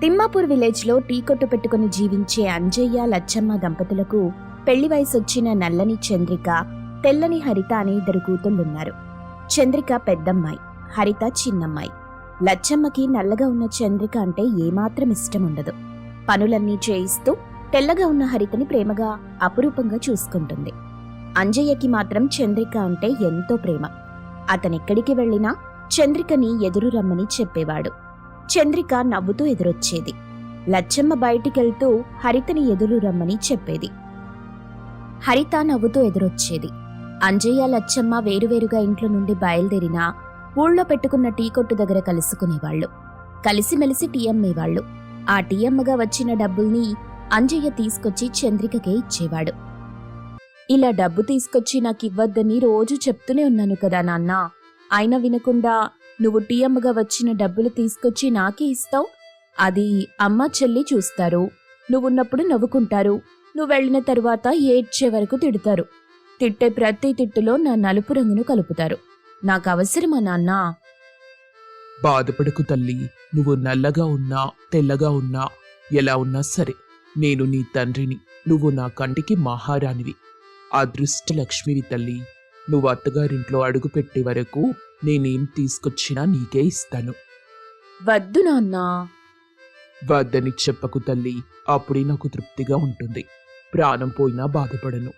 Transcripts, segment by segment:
తిమ్మాపూర్ విలేజ్లో టీ కొట్టు పెట్టుకుని జీవించే అంజయ్య లచ్చమ్మ దంపతులకు పెళ్ళి వయసొచ్చిన నల్లని చంద్రిక తెల్లని హరిత అనే ఇద్దరు కూతుళ్ళున్నారు. చంద్రిక పెద్దమ్మాయి హరిత చిన్నమ్మాయి. లచ్చమ్మకి నల్లగా ఉన్న చంద్రిక అంటే ఏమాత్రం ఇష్టం ఉండదు పనులన్నీ చేయిస్తూ తెల్లగా ఉన్న హరితని ప్రేమగా అపురూపంగా చూసుకుంటుంది. అంజయ్యకి మాత్రం చంద్రిక అంటే ఎంతో ప్రేమ. అతనెక్కడికి వెళ్ళినా చంద్రికని ఎదురు రమ్మని చెప్పేవాడు. చంద్రిక నవ్వుతూ ఎదురొచ్చేది. లచ్చమ్మ బయటికెళ్తూ హరితని ఎదురు రమ్మని చెప్పేది. హరిత నవ్వుతూ ఎదురొచ్చేది. అంజయ్య లచ్చమ్మ వేరువేరుగా ఇంట్లో నుండి బయలుదేరినా ఊళ్ళో పెట్టుకున్న టీ కొట్టు దగ్గర కలుసుకునేవాళ్ళు కలిసిమెలిసి టీ అమ్మేవాళ్ళు ఆ టీ అమ్మగా వచ్చిన డబ్బుల్ని అంజయ్య తీసుకొచ్చి చంద్రికకే ఇచ్చేవాడు. ఇలా డబ్బు తీసుకొచ్చి నాకివ్వద్దని రోజు చెప్తూనే ఉన్నాను కదా నాన్న. అయినా వినకుండా నువ్వు టీఎమ్మగా వచ్చిన డబ్బులు తీసుకొచ్చి నాకే ఇస్తావు? అది అమ్మ చెల్లి చూస్తారు. నువ్వున్నప్పుడు నవ్వుకుంటారు. నువ్వు వెళ్ళిన తరువాత ఏడ్చే వరకు తిడతారు. తిట్టే ప్రతి తిట్టులో నా నలుపు రంగును కలుపుతారు. నాకు అవసరమా నాన్న? బాధపడకు తల్లి. నువ్వు నల్లగా ఉన్నా తెల్లగా ఉన్నా ఎలా ఉన్నా సరే నేను నీ తండ్రిని నువ్వు నా కంటికి మహారాణివి. అదృష్ట లక్ష్మివి తల్లి. నువ్వు అత్తగారింట్లో అడుగుపెట్టే వరకు నేనేం తీసుకొచ్చినా నీకే ఇస్తాను. వద్దు నాన్నా. వద్దని చెప్పకు తల్లి అప్పుడే నాకు తృప్తిగా ఉంటుంది. ప్రాణం పోయినా బాధపడను.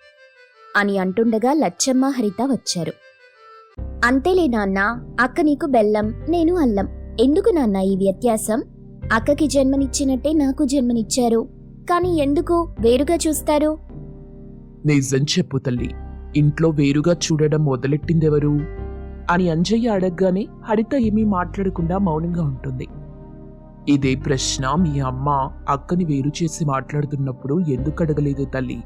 అని అంటుండగా లచ్చమ్మ హరిత వచ్చారు. అంతేలే నాన్న అక్క నీకు బెల్లం నేను అల్లం. ఎందుకు నాన్న ఈ వ్యత్యాసం? అక్కకి జన్మనిచ్చినట్టే నాకు జన్మనిచ్చారు. కానీ ఎందుకు? వేరుగా చూస్తారు. నిజం చెప్పు తల్లి ఇంట్లో వేరుగా చూడడం మొదలెట్టిందెవరు? అని అంజయ్య అడగగానే హరిత ఏమీ మాట్లాడకుండా మౌనంగా ఉంటుంది. ఇదే ప్రశ్న మీ అమ్మ అక్కని వేరు చేసి మాట్లాడుతున్నప్పుడు ఎందుకు అడగలేదు తల్లి?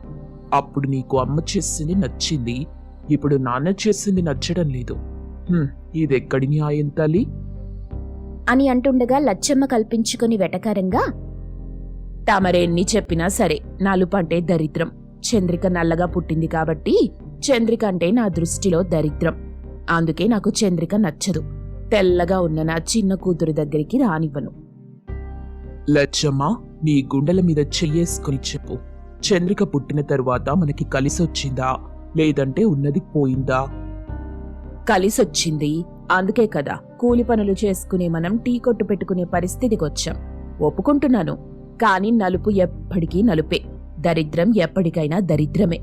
అప్పుడు నీకు అమ్మ చేసింది నచ్చింది. ఇప్పుడు నాన్న చేసింది నచ్చడం లేదు. ఇదెక్కడి న్యాయం తల్లి? అని అంటుండగా లచ్చమ్మ కల్పించుకుని వెటకారంగా తామరెన్ని చెప్పినా సరే నలుపంటే దరిద్రం. చంద్రిక నల్లగా పుట్టింది కాబట్టి చంద్రిక అంటే నా దృష్టిలో దరిద్రం. అందుకే నాకు చంద్రిక నచ్చదు. తెల్లగా ఉన్న నా చిన్న కూతురు దగ్గరికి రానివ్వను. లచ్చమ్మ నీ గుండెల మీద చెయ్యేసుకుని చెప్పు. చంద్రిక పుట్టిన తరువాత మనకి కలిసొచ్చిందా? లేదంటే ఉన్నది పోయిందా? కలిసొచ్చింది. అందుకే కదా కూలి పనులు చేసుకునే మనం టీ కొట్టు పెట్టుకునే పరిస్థితికి వచ్చాం. ఒప్పుకుంటున్నాను. కానీ నలుపు ఎప్పటికీ నలుపే. దరిద్రం ఎప్పటికైనా దరిద్రమే.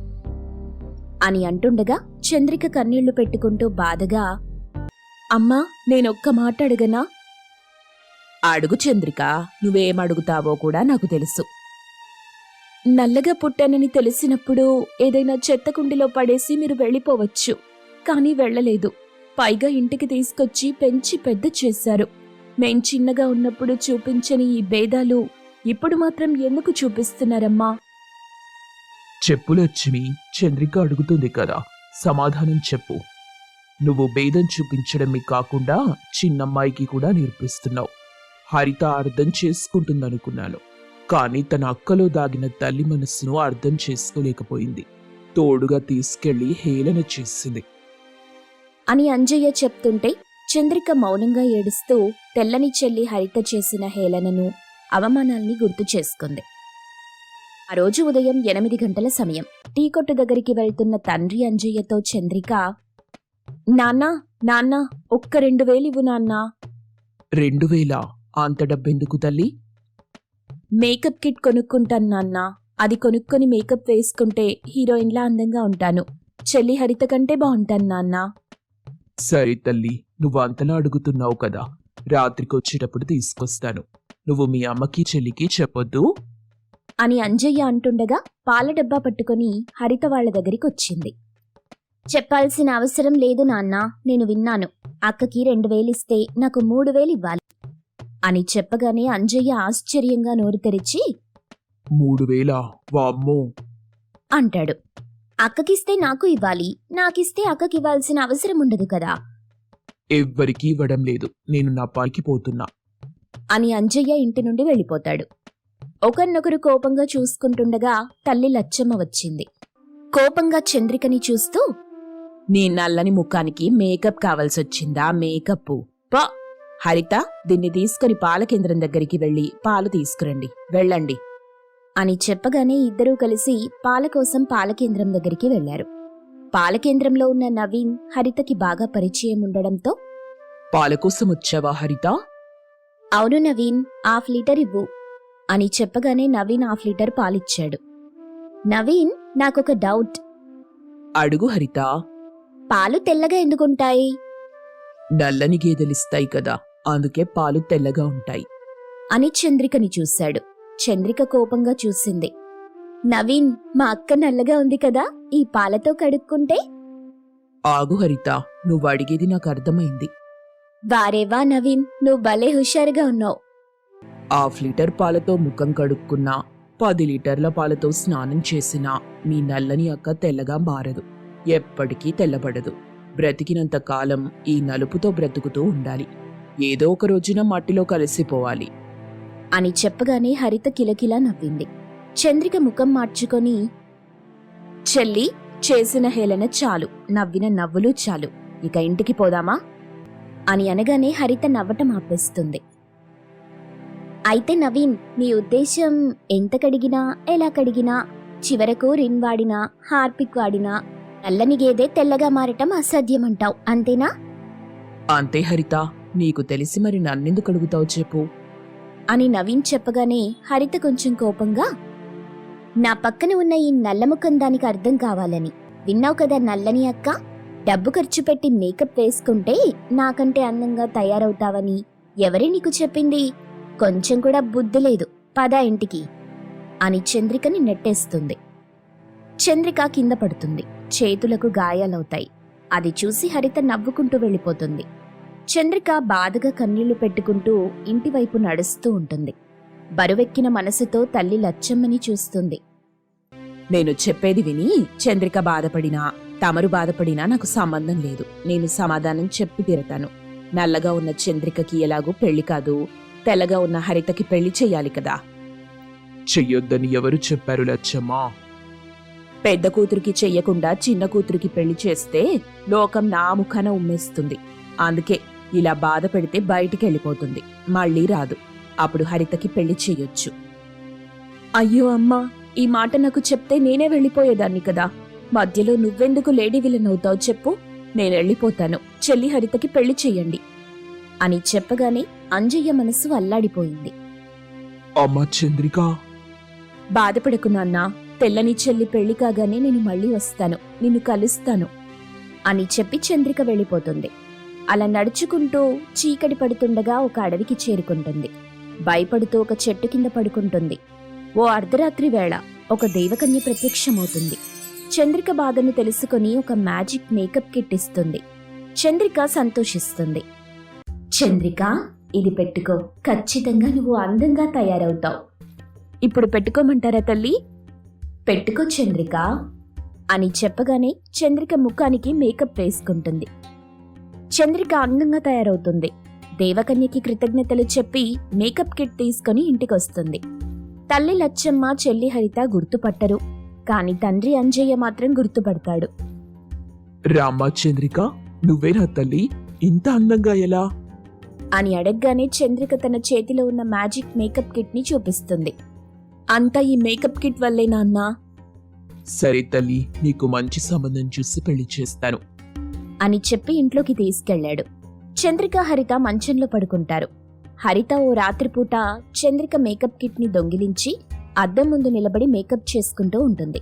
అని అంటుండగా చంద్రిక కన్నీళ్ళు పెట్టుకుంటూ బాధగా అమ్మా నేనొక్క మాట అడగనా అడుగు చంద్రిక నువ్వేం అడుగుతావో కూడా నాకు తెలుసు. నల్లగా పుట్టానని తెలిసినప్పుడు ఏదైనా చెత్త కుండీలో పడేసి మీరు వెళ్ళిపోవచ్చు కానీ వెళ్ళలేదు. పైగా ఇంటికి తీసుకొచ్చి పెంచి పెద్ద చేశారు. మేం చిన్నగా ఉన్నప్పుడు చూపించని ఈ భేదాలు ఇప్పుడు మాత్రం ఎందుకు చూపిస్తున్నారమ్మా? చెప్పు లక్ష్మి చంద్రిక అడుగుతుంది కదా. సమాధానం చెప్పు. నువ్వు భేదం చూపించడమే కాకుండా చిన్నమ్మాయికి కూడా నేర్పిస్తున్నావు. హరిత అర్థం చేసుకుంటుందనుకున్నాను. కానీ తన అక్కలో దాగిన తల్లి మనస్సును అర్థం చేసుకోలేకపోయింది. తోడుగా తీసుకెళ్ళి హేళన చేసింది. అని అంజయ్య చెప్తుంటే చంద్రిక మౌనంగా ఏడుస్తూ తెల్లని చెల్లి హరిత చేసిన హేళనను అవమానాల్ని గుర్తు చేసుకుంది. ఆ రోజు ఉదయం ఎనిమిది గంటల సమయం. టీ కొట్టు దగ్గరికి వెళ్తున్న తండ్రి అంజయ్యతో చంద్రిక నాన్నా నాన్నా ఒక్క రెండు వేలివ్వు నాన్నా. రెండు వేల? అంత డబ్బెందుకు తల్లి? మేకప్ కిట్ కొనుక్కుంటాను నాన్న. అది కొనుక్కొని మేకప్ వేసుకుంటే హీరోయిన్లా అందంగా ఉంటాను. చెల్లి హరిత కంటే బాగుంటాను నాన్న. సరే తల్లి నువ్వు అంతలా అడుగుతున్నావు కదా. రాత్రికి వచ్చేటప్పుడు తీసుకొస్తాను. నువ్వు మీ అమ్మకి చెల్లికి చెప్పొద్దు? అని అంజయ్య అంటుండగా పాల డబ్బా పట్టుకొని హరిత వాళ్ళ దగ్గరికి వచ్చింది. చెప్పాల్సిన అవసరం లేదు నాన్న నేను విన్నాను. అక్కకి రెండు వేలిస్తే నాకు మూడు వేలు ఇవ్వాలి అని చెప్పగానే అంజయ్య ఆశ్చర్యంగా నోరు తెరిచి మూడు వేల? వామ్మో! అంటాడు. అక్కకిస్తే నాకు ఇవ్వాలి నాకిస్తే అక్కకి ఇవ్వాల్సిన అవసరం ఉండదు కదా. ఎవ్వరికీ ఇవ్వడం లేదు నేను నా పనికి పోతున్నా. అని అంజయ్య ఇంటి నుండి వెళ్ళిపోతాడు. ఒకరినొకరు కోపంగా చూసుకుంటుండగా తల్లి లచ్చమ్మ వచ్చింది. కోపంగా చంద్రికని చూస్తూ నీ నల్లని ముఖానికి మేకప్ కావాల్సొచ్చిందా? మేకప్ పా. హరిత దీన్ని తీసుకుని పాల కేంద్రం దగ్గరికి వెళ్ళి పాలు తీసుకురండి. వెళ్ళండి. అని చెప్పగానే ఇద్దరూ కలిసి పాల కోసం పాల కేంద్రం దగ్గరికి వెళ్ళారు పాల కేంద్రంలో ఉన్న నవీన్ హరితకి బాగా పరిచయం ఉండడంతో పాల కోసం వచ్చావా హరిత? అవును నవీన్ హాఫ్ లీటర్ ఇవ్వు. అని చెప్పగానే నవీన్ హాఫ్ లీటర్ పాలిచ్చాడు. నవీన్ నాకొక డౌట్. అడుగు హరిత. పాలు తెల్లగా ఎందుకుంటాయి? నల్లని గేదెలిస్తాయి కదా అందుకే పాలు తెల్లగా ఉంటాయి. అని చంద్రికని చూశాడు. చంద్రిక కోపంగా చూసింది. నవీన్ మా అక్క నల్లగా ఉంది కదా ఈ పాలతో కడుక్కుంటే? ఆగు హరిత నువ్వు అడిగేది నాకు అర్థమైంది. వారేవా నవీన్ నువ్వు భలే హుషారుగా ఉన్నావు. హాఫ్ లీటర్ పాలతో ముఖం కడుక్కున్నా పది లీటర్ల పాలతో స్నానం చేసినా మీ నల్లని అక్క తెల్లగా మారదు. ఎప్పటికీ తెల్లబడదు. బ్రతికినంత కాలం ఈ నలుపుతో బ్రతుకుతూ ఉండాలి. ఏదో ఒక రోజున మట్టిలో కలిసిపోవాలి. అని చెప్పగానే హరిత కిలకిలా నవ్వింది. చంద్రిక ముఖం మార్చుకొని చెల్లి చేసిన హేళన చాలు. నవ్విన నవ్వులు చాలు. ఇక ఇంటికి పోదామా? అని అనగానే హరిత నవ్వటం ఆపేస్తుంది. అయితే నవీన్ నీ ఉద్దేశం ఎంత కడిగినా ఎలా కడిగినా చివరకు రిన్ వాడినా హార్పిక్ వాడినా నల్లని గేదె తెల్లగా మారటం అసాధ్యమంటావు అంతేనా? అంతే హరిత నీకు తెలిసి మరి నన్నెందుకు అడుగుతావు చెప్పు. అని నవీన్ చెప్పగానే హరిత కొంచెం కోపంగా నా పక్కన ఉన్న ఈ నల్లముఖం దానికి అర్థం కావాలని. విన్నావు కదా నల్లని అక్క? డబ్బు ఖర్చు పెట్టి మేకప్ వేసుకుంటే నాకంటే అందంగా తయారవుతావని ఎవరి నీకు చెప్పింది? కొంచెం కూడా బుద్ధి లేదు. పద ఇంటికి అని చంద్రికని నెట్టేస్తుంది. చంద్రిక కింద పడుతుంది. చేతులకు గాయాలవుతాయి. అది చూసి హరిత నవ్వుకుంటూ వెళ్ళిపోతుంది. చంద్రిక బాధగా కన్నీళ్ళు పెట్టుకుంటూ ఇంటివైపు నడుస్తూ ఉంటుంది. బరువెక్కిన మనసుతో తల్లి లచ్చమ్మని చూస్తుంది. నేను చెప్పేది విని చంద్రిక బాధపడినా తమరు బాధపడినా నాకు సంబంధం లేదు. నేను సమాధానం చెప్పి తీరతాను. నల్లగా ఉన్న చంద్రికకి ఎలాగూ పెళ్ళి కాదు. తెల్లగా ఉన్న హరితకి పెళ్ళి చెయ్యాలి కదా. చెయ్యొద్దని ఎవరు చెప్పారు లచ్చమ్మా? పెద్ద కూతురికి చెయ్యకుండా చిన్న కూతురికి పెళ్ళి చేస్తే లోకం నా ముఖాన ఉమ్మేస్తుంది. అందుకే ఇలా బాధ పెడితే బయటికి వెళ్ళిపోతుంది. మళ్ళీ రాదు. అప్పుడు హరితకి పెళ్ళి చెయ్యొచ్చు. అయ్యో అమ్మా ఈ మాట నాకు చెప్తే నేనే వెళ్ళిపోయేదాన్ని కదా. మధ్యలో నువ్వెందుకు లేడీ విలన్ అవుతావు చెప్పు. నేను వెళ్ళిపోతాను. చెల్లి హరితకి పెళ్ళి చెయ్యండి. అని చెప్పగానే అంజయ్య మనసు అల్లాడిపోయింది. అమ్మా చంద్రిక! బాధపడకు నాన్నా తెల్లని చెల్లి పెళ్ళి కాగానే నేను మళ్ళీ వస్తాను నిన్ను కలుస్తాను అని చెప్పి చంద్రిక వెళ్ళిపోతుంది. అలా నడుచుకుంటూ చీకటి పడుతుండగా ఒక అడవికి చేరుకుంటుంది. భయపడుతూ ఒక చెట్టు కింద పడుకుంటుంది. ఓ అర్ధరాత్రి వేళ ఒక దేవకన్య ప్రత్యక్షమవుతుంది. చంద్రిక బాధను తెలుసుకొని ఒక మ్యాజిక్ మేకప్ కిట్ ఇస్తుంది. చంద్రిక సంతోషిస్తుంది. చంద్రిక ఇది పెట్టుకో. ఖచ్చితంగా నువ్వు అందంగా తయారవుతావు. ఇప్పుడు పెట్టుకోమంటారా తల్లి? పెట్టుకో చంద్రిక అని చెప్పగానే చంద్రిక ముఖానికి మేకప్ వేసుకుంటుంది. చంద్రిక అందంగా తయారవుతుంది. దేవకన్యకి కృతజ్ఞతలు చెప్పి మేకప్ కిట్ తీసుకొని ఇంటికొస్తుంది. తల్లి లచ్చమ్మ చెల్లి హరిత గుర్తుపట్టరు. కాని తండ్రి అంజయ్య మాత్రం గుర్తుపడతాడు. రామా చంద్రిక నువ్వేనా తల్లి? ఇంత అందంగా ఎలా? అని అడగగానే చంద్రిక తన చేతిలో ఉన్న మ్యాజిక్ మేకప్ కిట్ని చూపిస్తుంది. అంతా ఈ మేకప్ కిట్ వల్లే నాన్నా. సరే తల్లి నీకు మంచి సంబంధం చూసి పెళ్ళి చేస్తాను. అని చెప్పి ఇంట్లోకి తీసుకెళ్ళాడు చంద్రిక హరిత మంచంలో పడుకుంటారు. హరిత ఓ రాత్రిపూట చంద్రిక మేకప్ కిట్ని దొంగిలించి అద్దం ముందు నిలబడి మేకప్ చేసుకుంటూ ఉంటుంది.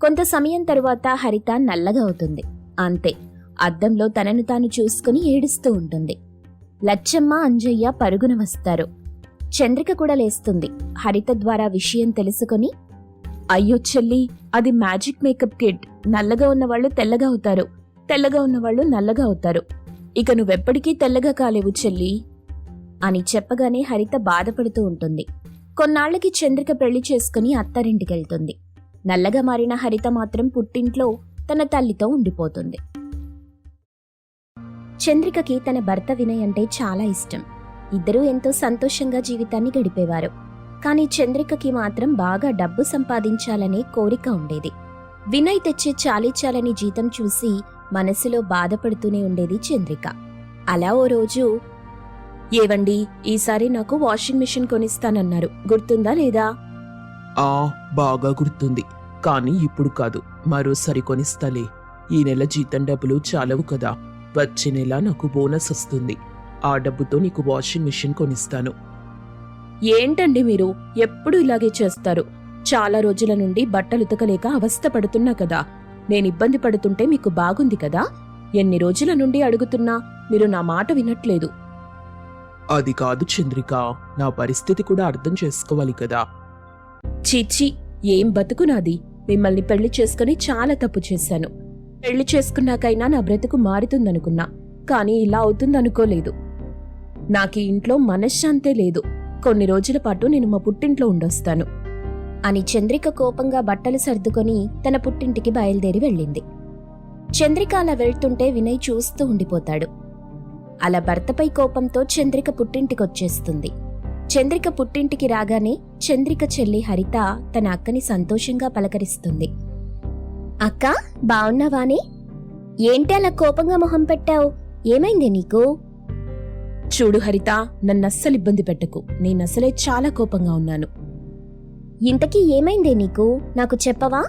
కొంత సమయం తరువాత హరిత నల్లగా అవుతుంది. అంతే. అద్దంలో తనను తాను చూసుకుని ఏడుస్తూ ఉంటుంది. లచ్చమ్మ అంజయ్య పరుగున వస్తారు. చంద్రిక కూడా లేస్తుంది. హరిత ద్వారా విషయం తెలుసుకొని అయ్యో చెల్లి అది మ్యాజిక్ మేకప్ కిట్. నల్లగా ఉన్న వాళ్ళు తెల్లగా అవుతారు. తెల్లగా ఉన్నవాళ్ళు నల్లగా అవుతారు. ఇక నువ్వెప్పటికీ తెల్లగా కాలేవు చెల్లి అని చెప్పగానే హరిత బాధపడుతూ ఉంటుంది. కొన్నాళ్ళకి చంద్రిక పెళ్ళి చేసుకుని అత్తారింటికెళ్తుంది. నల్లగా మారిన హరిత మాత్రం పుట్టింట్లో తన తల్లితో ఉండిపోతుంది. చంద్రికకి తన భర్త వినయ్ అంటే చాలా ఇష్టం. ఇద్దరూ ఎంతో సంతోషంగా జీవితాన్ని గడిపేవారు. కానీ చంద్రికకి మాత్రం బాగా డబ్బు సంపాదించాలనే కోరిక ఉండేది. వినయ్ తెచ్చే చాలీ చాలని జీతం చూసి మనసులో బాధపడుతూనే ఉండేది చంద్రిక. అలా ఓ రోజు ఏవండి ఈసారి నాకు వాషింగ్ మిషన్ కొనిస్తానన్నారు. గుర్తుందా లేదా? ఆ బాగా గుర్తుంది. కానీ ఇప్పుడు కాదు. మరోసారి కొనిస్తాలే. ఈ నెల జీతం డబ్బులు చాలవు కదా. వచ్చే నెల నాకు బోనస్ వస్తుంది. ఆ డబ్బుతో నీకు వాషింగ్ మిషన్ కొనిస్తాను. ఏంటండి మీరు? ఎప్పుడు ఇలాగే చేస్తారు? చాలా రోజుల నుండి బట్టలు ఉతకలేక అవస్థ పడుతున్నా కదా. నేను ఇబ్బంది పడుతుంటే మీకు బాగుంది కదా? ఎన్ని రోజుల నుండి అడుగుతున్నా? మీరు నా మాట వినట్లేదు. అది కాదు చంద్రిక. నా పరిస్థితి కూడా అర్థం చేసుకోవాలి కదా. చీచి ఏం బతుకు నాది? మిమ్మల్ని పెళ్ళి చేసుకుని చాలా తప్పు చేశాను. పెళ్ళి చేసుకున్నాకైనా నా బ్రతుకు మారుతుందనుకున్నా కానీ ఇలా అవుతుందనుకోలేదు. నాకు ఇంట్లో మనశ్శాంతే లేదు. కొన్ని రోజుల పాటు నేను మా పుట్టింట్లో ఉండొస్తాను. అని చంద్రిక కోపంగా బట్టలు సర్దుకొని తన పుట్టింటికి బయలుదేరి వెళ్ళింది. చంద్రిక అలా వెళ్తుంటే వినయ్ చూస్తూ ఉండిపోతాడు. అలా భర్తపై కోపంతో చంద్రిక పుట్టింటికొచ్చేస్తుంది. చంద్రిక పుట్టింటికి రాగానే చంద్రిక చెల్లి హరిత తన అక్కని సంతోషంగా పలకరిస్తుంది. అక్క బావున్నావాని ఏంటి అలా కోపంగా మొహం పెట్టావు? ఏమైంది నీకు? చూడు హరిత నన్నస్సలు ఇబ్బంది పెట్టకు. నేనసలే చాలా కోపంగా ఉన్నాను. ఇంతకీ ఏమైందే నీకు? నాకు చెప్పవా?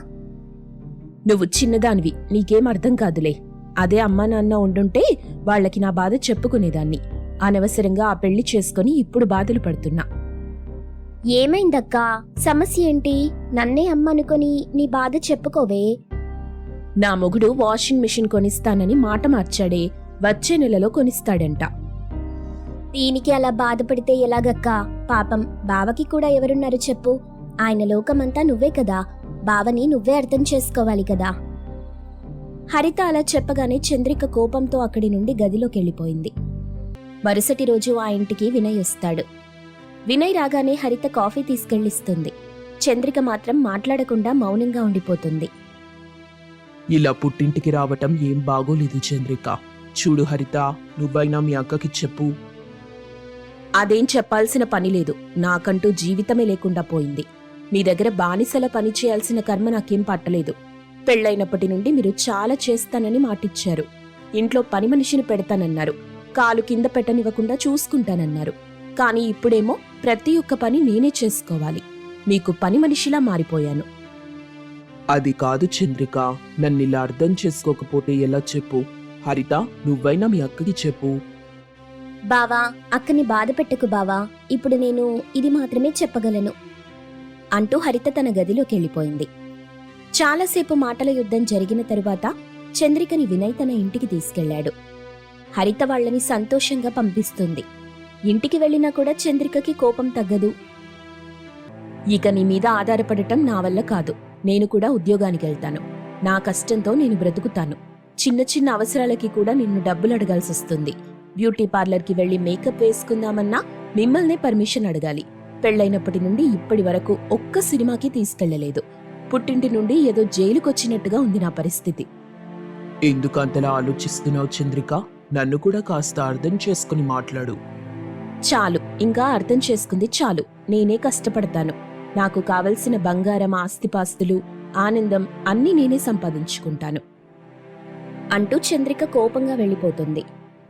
నువ్వు చిన్నదానివి. నీకేం అర్థం కాదులే. అదే అమ్మా నాన్న ఉండుంటే వాళ్ళకి నా బాధ చెప్పుకునేదాన్ని. అనవసరంగా ఆ పెళ్ళి చేసుకుని ఇప్పుడు బాధలు పడుతున్నా. ఏమైందక్కా? సమస్య ఏంటి? నన్నే అమ్మనుకొని నీ బాధ చెప్పుకోవే. నా మొగుడు వాషింగ్ మిషన్ కొనిస్తానని మాట మార్చాడే వచ్చే నెలలో కొనిస్తాడంట. దీనికి అలా బాధపడితే ఎలాగక్కా? పాపం బావకి కూడా ఎవరున్నారు చెప్పు. ఆయన లోకమంతా నువ్వే కదా. బావని నువ్వే అర్థం చేసుకోవాలి కదా. హరిత అలా చెప్పగానే చంద్రిక కోపంతో అక్కడి నుండి గదిలోకెళ్ళిపోయింది. మరుసటి రోజు ఆ ఇంటికి వినయ్ వస్తాడు. వినయ్ రాగానే హరిత కాఫీ తీసుకెళ్ళిస్తుంది. చంద్రిక మాత్రం మాట్లాడకుండా మౌనంగా ఉండిపోతుంది. ఇలా పుట్టింటికి రావటం ఏం బాగోలేదు చంద్రిక. చూడు హరిత నువ్వైనా మీ అక్కకి చెప్పు. అదేం చెప్పాల్సిన పని లేదు. నాకంటూ జీవితమే లేకుండా పోయింది. మీ దగ్గర బానిసల పని చేయాల్సిన కర్మ నాకేం పట్టలేదు. పెళ్ళైనప్పటి నుండి మీరు చాలా చేస్తానని మాటిచ్చారు. ఇంట్లో పని మనిషిని పెడతానన్నారు. కాలు కింద పెట్టనివ్వకుండా చూసుకుంటానన్నారు. కానీ ఇప్పుడేమో ప్రతి ఒక్క పని నేనే చేసుకోవాలి. మీకు పని మనిషిలా మారిపోయాను. అది కాదు చంద్రిక. నన్ను ఇలా అర్థం చేసుకోకపోతే ఎలా చెప్పు? హరిత నువ్వైనా మీ అక్కకి చెప్పు. బావా అక్కని బాధ పెట్టకు బావా. ఇప్పుడు నేను ఇది మాత్రమే చెప్పగలను. అంటూ హరిత తన గదిలోకి వెళ్ళిపోయింది. చాలాసేపు మాటల యుద్ధం జరిగిన తరువాత చంద్రికని వినయ్ తన ఇంటికి తీసుకెళ్ళాడు హరిత వాళ్ళని సంతోషంగా పంపిస్తుంది. ఇంటికి వెళ్ళినా కూడా చంద్రికకి కోపం తగ్గదు. ఇక నీ మీద ఆధారపడటం నా వల్ల కాదు. నేను కూడా ఉద్యోగానికి వెళ్తాను. నా కష్టంతో నేను బ్రతుకుతాను. చిన్న చిన్న అవసరాలకి కూడా నిన్ను డబ్బులు అడగాల్సి వస్తుంది. బ్యూటీ పార్లర్కి వెళ్ళి మేకప్ వేసుకుందామన్నా మిమ్మల్నే పర్మిషన్ అడగాలి. పెళ్ళైనప్పటి నుండి ఇప్పటి వరకు ఒక్క సినిమాకి తీసుకెళ్ళలేదు. పుట్టింటి నుండి ఏదో జైలుకొచ్చినట్టుగా ఉంది నా పరిస్థితి. ఎందుకు అంతలా ఆలోచిస్తున్నావు చంద్రిక? నన్ను కూడా కాస్త అర్థం చేసుకుని మాట్లాడు. చాలు. ఇంకా అర్థం చేసుకుంది చాలు. నేనే కష్టపడతాను. నాకు కావలసిన బంగారం ఆస్తిపాస్తులు ఆనందం అన్నీ నేనే సంపాదించుకుంటాను. అంటూ చంద్రిక కోపంగా వెళ్ళిపోతుంది.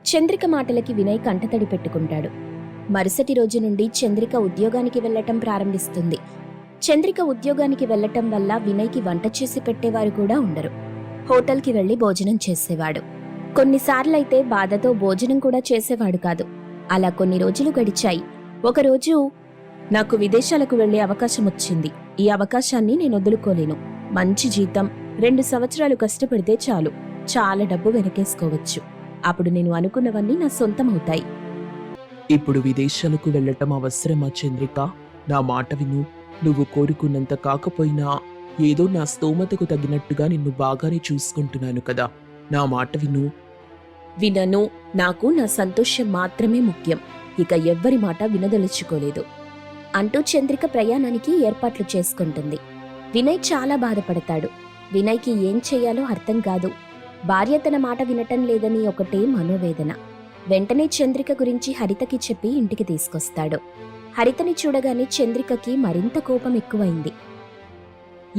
చంద్రిక మాటలకి వినయ్ కంటతడి పెట్టుకుంటాడు. మరుసటి రోజు నుండి చంద్రిక ఉద్యోగానికి వెళ్ళటం ప్రారంభిస్తుంది. చంద్రిక ఉద్యోగానికి వెళ్ళటం వల్ల వినయ్కి వంట చేసి పెట్టేవారు కూడా ఉండరు. హోటల్కి వెళ్ళి భోజనం చేసేవాడు. కొన్నిసార్లైతే బాధతో భోజనం కూడా చేసేవాడు కాదు. అలా కొన్ని రోజులు గడిచాయి. ఒకరోజు నాకు విదేశాలకు వెళ్ళే అవకాశం వచ్చింది. ఈ అవకాశాన్ని నేను వదులుకోలేను. మంచి జీతం రెండు సంవత్సరాలు కష్టపడితే చాలు. చాలా డబ్బు వెనకేసుకోవచ్చు. అప్పుడు నేను అనుకున్నవన్నీ నా సొంతమవుతాయి. ఇప్పుడు విదేశాలకు వెళ్ళటం అవసరమా చంద్రిక? నా మాట విను. నువ్వు కోరుకున్నంత కాకపోయినా ఏదో నా స్తోమతకు తగినట్టుగా నిన్ను బాగానే చూసుకుంటున్నాను కదా. నా మాట విను. వినను. నాకు నా సంతోషం మాత్రమే ముఖ్యం. ఇక ఎవ్వరి మాట వినదలుచుకోలేదు. అంటూ చంద్రిక ప్రయాణానికి ఏర్పాట్లు చేసుకుంటుంది. వినయ్ చాలా బాధపడతాడు. వినయ్కి ఏం చేయాలో అర్థం కాదు. భార్య తన మాట వినటం లేదని ఒకటే మనోవేదన. వెంటనే చంద్రిక గురించి హరితకి చెప్పి ఇంటికి తీసుకొస్తాడు. హరితని చూడగానే చంద్రికకి మరింత కోపం ఎక్కువైంది.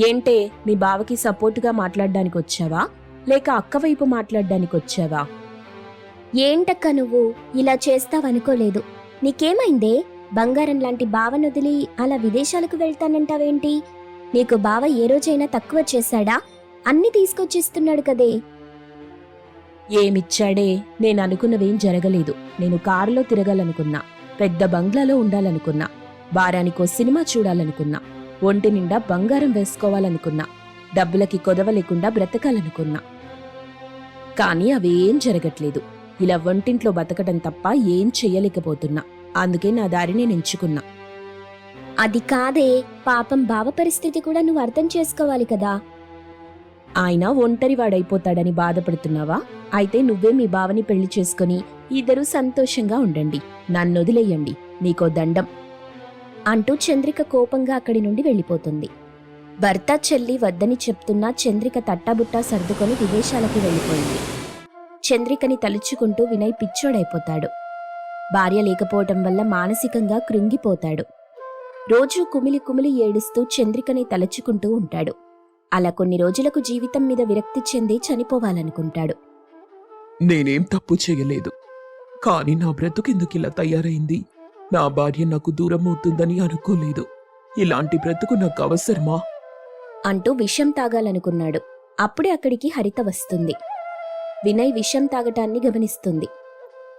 ఏంటే మీ బావకి సపోర్టుగా మాట్లాడడానికి వచ్చావా లేక అక్క వైపు మాట్లాడడానికి వచ్చావా ఏంటక్క నువ్వు? ఇలా చేస్తావనుకోలేదు. నీకేమైందే? బంగారం లాంటి బావనొదిలి అలా విదేశాలకు వెళ్తానంటావేంటి? నీకు బావ ఏ రోజైనా తక్కువ చేశాడా? అన్ని తీసుకొచ్చిస్తున్నాడు కదే. ఏమిచ్చాడే? నేను అనుకున్నవేం జరగలేదు. నేను కారులో తిరగాలనుకున్నా. పెద్ద బంగ్లాలో ఉండాలనుకున్నా. వారానికో సినిమా చూడాలనుకున్నా. ఒంటి నిండా బంగారం వేసుకోవాలనుకున్నా. డబ్బులకి కొదవ లేకుండా బ్రతకాలనుకున్నా. కానీ అవేం జరగట్లేదు. ఇలా వంటింట్లో బతకడం తప్ప ఏం చెయ్యలేకపోతున్నా అందుకే నా దారిని నేను ఎంచుకున్నా. అది కాదే పాపం బావ పరిస్థితి కూడా నువ్వు అర్థం చేసుకోవాలి కదా. ఆయన ఒంటరివాడైపోతాడని బాధపడుతున్నావా? అయితే నువ్వే మీ బావని పెళ్ళి చేసుకుని ఇద్దరూ సంతోషంగా ఉండండి. నన్నొదిలేయండి నీకో దండం. అంటూ చంద్రిక కోపంగా అక్కడి నుండి వెళ్ళిపోతుంది. భర్త చెల్లి వద్దని చెప్తున్నా చంద్రిక తట్టాబుట్టా సర్దుకొని విదేశాలకు వెళ్ళిపోయింది. చంద్రికని తలుచుకుంటూ వినయ్ పిచ్చోడైపోతాడు. భార్య లేకపోవటం వల్ల మానసికంగా కృంగిపోతాడు. రోజూ కుమిలి కుమిలి ఏడుస్తూ చంద్రికని తలుచుకుంటూ ఉంటాడు. అలా కొన్ని రోజులకు జీవితం మీద విరక్తి చెంది చనిపోవాలనుకుంటాడు. నేనేం తప్పు చేయలేదు. కానీ నా బ్రతుకెందుకు ఇలా తయారైంది? నా భార్య నాకు దూరం అవుతుందని అనుకోలేదు. ఇలాంటి బ్రతుకు నాకు అవసరమా? అంటూ విషం తాగాలనుకున్నాడు. అప్పుడే అక్కడికి హరిత వస్తుంది. వినయ్ విషం తాగటాన్ని గమనిస్తుంది.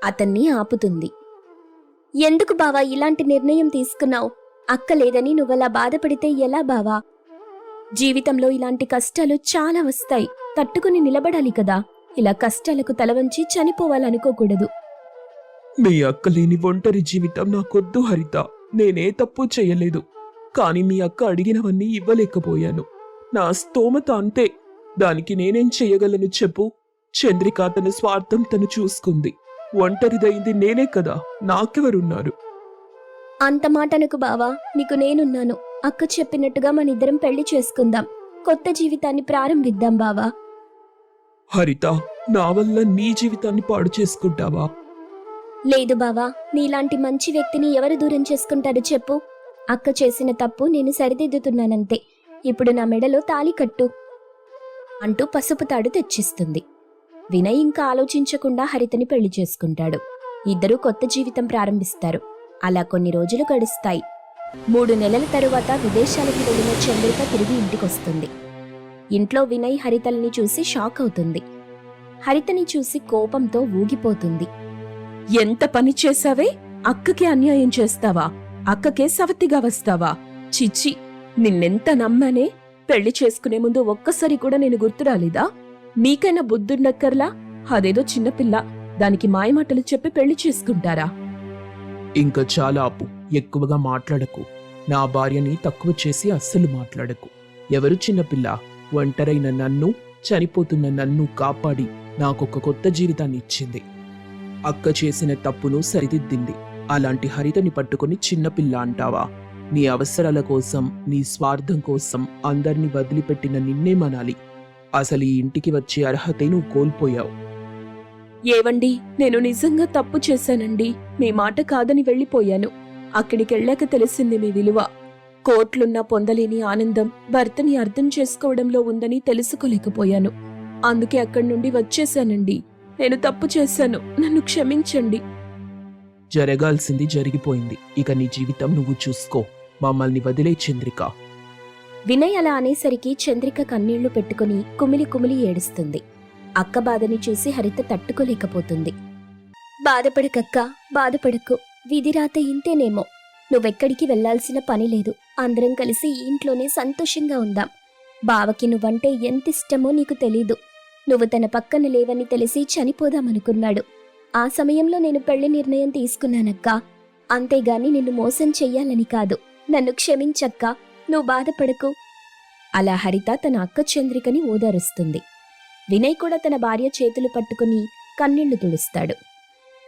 అతన్ని ఆపుతుంది. ఎందుకు బావా ఇలాంటి నిర్ణయం తీసుకున్నావు? అక్క లేదని నువ్వలా బాధపడితే ఎలా బావా? జీవితంలో ఇలాంటి కష్టాలు చాలా వస్తాయి. తట్టుకుని నిలబడాలి కదా. ఇలా కష్టాలకు తలవంచి చనిపోవాలనుకోకూడదు. మీ అక్క లేని ఒంటరి జీవితం నాకొద్దు హరిత. నేనే తప్పు చేయలేదు. కానీ మీ అక్క అడిగినవన్నీ ఇవ్వలేకపోయాను. నా స్తోమత అంతే. దానికి నేనేం చేయగలను చెప్పు? చంద్రిక తన స్వార్థం తను చూసుకుంది. ఒంటరిదైంది నేనే కదా. నాకెవరున్నారు? అంత మాటనకు బావా నీకు నేనున్నాను. అక్క చెప్పినట్టుగా మనిద్దరం పెళ్ళి చేసుకుందాం. కొత్త జీవితాన్ని ప్రారంభిద్దాం బావా. హరిత నా వల్ల నీ జీవితాన్ని పాడు చేసుకుంటావా? లేదు బావా నీలాంటి మంచి వ్యక్తిని ఎవరు దూరం చేసుకుంటారు చెప్పు. అక్క చేసిన తప్పు నేను సరిదిద్దుతున్నానంతే. ఇప్పుడు నా మెడలో తాళి కట్టు. అంటూ పసుపు తాడు తెచ్చిస్తుంది. వినయ్ ఇంకా ఆలోచించకుండా హరితని పెళ్ళి చేసుకుంటాడు. ఇద్దరూ కొత్త జీవితం ప్రారంభిస్తారు. అలా కొన్ని రోజులు గడుస్తాయి. మూడు నెలల తరువాత విదేశాలకు వెళ్ళిన చంద్రిక తిరిగి ఇంటికొస్తుంది. ఇంట్లో వినయ్ హరితల్ని చూసి షాక్ అవుతుంది. హరితని చూసి కోపంతో ఊగిపోతుంది. ఎంత పని చేశావే? అక్కకి అన్యాయం చేస్తావా? అక్కకే సవతిగా వస్తావా? చిచ్చి నిన్నెంత నమ్మానే? పెళ్ళి చేసుకునే ముందు ఒక్కసారి కూడా నేను గుర్తురాలేదా? మీకైనా బుద్ధుండక్కర్లా అదేదో చిన్నపిల్ల దానికి మాయమాటలు చెప్పి పెళ్ళి చేసుకుంటారా? ఇంకా చాలా ఆపు. ఎక్కువగా మాట్లాడకు. నా భార్యని తక్కువ చేసి అస్సలు మాట్లాడకు. ఎవరు చిన్నపిల్ల ఒంటరైన నన్ను చనిపోతున్న నన్ను కాపాడి నాకొక కొత్త జీవితాన్ని ఇచ్చింది. అక్క చేసిన తప్పును సరిదిద్దింది. అలాంటి హరితని పట్టుకుని చిన్నపిల్ల అంటావా? నీ అవసరాల కోసం నీ స్వార్థం కోసం అందర్నీ వదిలిపెట్టిన నిన్నే మనాలి. అసలు ఈ ఇంటికి వచ్చే అర్హతే నువ్వు కోల్పోయావు. ఏవండి నేను నిజంగా తప్పు చేశానండి? మీ మాట కాదని వెళ్ళిపోయాను. అక్కడికెళ్ళాక తెలిసింది మీ విలువ. కోట్లున్నా పొందలేని ఆనందం భర్తని అర్థం చేసుకోవడంలో ఉందని తెలుసుకోలేకపోయాను. అందుకే అక్కడి నుండి వచ్చేశానండి. నేను తప్పు చేశాను. నన్ను క్షమించండి. జరగాల్సింది జరిగిపోయింది. ఇక నీ జీవితం నువ్వు చూసుకో. మమ్మల్ని వదిలే చంద్రిక. వినయ్ అలా అనేసరికి చంద్రిక కన్నీళ్ళు పెట్టుకుని కుమిలి కుమిలి ఏడుస్తుంది. అక్క బాధని చూసి హరిత తట్టుకోలేకపోతుంది. బాధపడకక్క బాధపడకు. విధిరాత ఇంతేనేమో. నువ్వెక్కడికి వెళ్ళాల్సిన పని లేదు. అందరం కలిసి ఈ ఇంట్లోనే సంతోషంగా ఉందాం. బావకి నువ్వంటే ఎంత ఇష్టమో నీకు తెలీదు. నువ్వు తన పక్కన లేవని తెలిసి చనిపోదామనుకున్నాడు. ఆ సమయంలో నేను పెళ్ళి నిర్ణయం తీసుకున్నానక్కా. అంతేగాని నిన్ను మోసం చెయ్యాలని కాదు. నన్ను క్షమించక్క. నువ్వు బాధపడకు. అలా హరిత తన అక్క చంద్రికని ఓదారుస్తుంది. వినయ్ కూడా తన భార్య చేతులు పట్టుకుని కన్నీళ్ళు తుడుస్తాడు.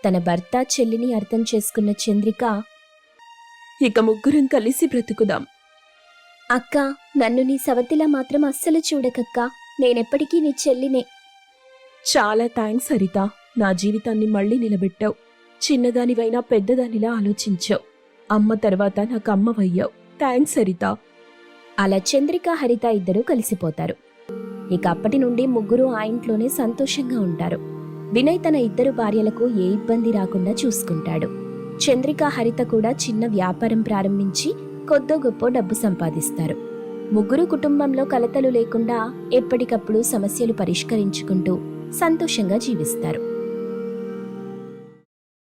తన భర్త చెల్లిని అర్థం చేసుకున్న చంద్రిక ఇక ముగ్గురం కలిసి బ్రతుకుదాం. అక్క నన్ను నీ సవతిలా మాత్రం అస్సలు చూడకక్క. నేనెప్పటికీ నీ చెల్లినే. చాలా థ్యాంక్స్ హరిత. నా జీవితాన్ని మళ్ళీ నిలబెట్టావు. చిన్నదానివైనా పెద్దదానిలా ఆలోచించావు. అమ్మ తర్వాత నాకు అమ్మవయ్యావు. థ్యాంక్స్ హరిత. అలా చంద్రిక హరిత ఇద్దరూ కలిసిపోతారు. ఇక అప్పటి నుండి ముగ్గురు ఆ ఇంట్లోనే సంతోషంగా ఉంటారు. వినయ్ తన ఇద్దరు భార్యలకు ఏ ఇబ్బంది రాకుండా చూసుకుంటాడు. చంద్రిక హరిత కూడా చిన్న వ్యాపారం ప్రారంభించి కొద్దో గొప్ప డబ్బు సంపాదిస్తారు. ముగ్గురు కుటుంబంలో కలతలు లేకుండా ఎప్పటికప్పుడు సమస్యలు పరిష్కరించుకుంటూ సంతోషంగా జీవిస్తారు.